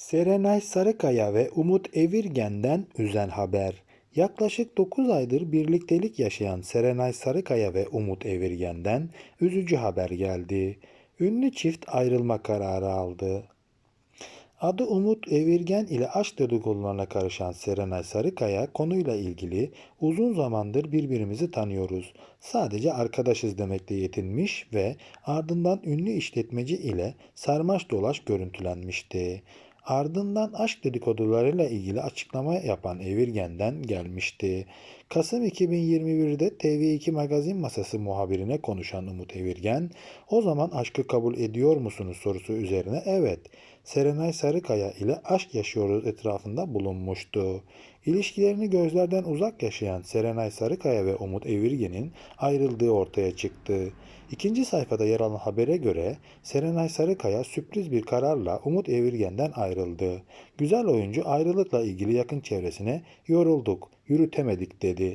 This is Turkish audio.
Serenay Sarıkaya ve Umut Evirgen'den üzen haber. Yaklaşık 9 aydır birliktelik yaşayan Serenay Sarıkaya ve Umut Evirgen'den üzücü haber geldi. Ünlü çift ayrılma kararı aldı. Adı Umut Evirgen ile aşk dedikodularına karışan Serenay Sarıkaya konuyla ilgili uzun zamandır birbirimizi tanıyoruz. Sadece arkadaşız demekle yetinmiş ve ardından ünlü işletmeci ile sarmaş dolaş görüntülenmişti. Ardından aşk dedikodularıyla ilgili açıklama yapan Evirgen'den gelmişti. Kasım 2021'de TV2 Magazin Masası muhabirine konuşan Umut Evirgen, o zaman aşkı kabul ediyor musunuz sorusu üzerine evet, Serenay Sarıkaya ile aşk yaşıyoruz etrafında bulunmuştu. İlişkilerini gözlerden uzak yaşayan Serenay Sarıkaya ve Umut Evirgen'in ayrıldığı ortaya çıktı. İkinci sayfada yer alan habere göre Serenay Sarıkaya sürpriz bir kararla Umut Evirgen'den ayrıldı. Güzel oyuncu ayrılıkla ilgili yakın çevresine yorulduk, yürütemedik dedi.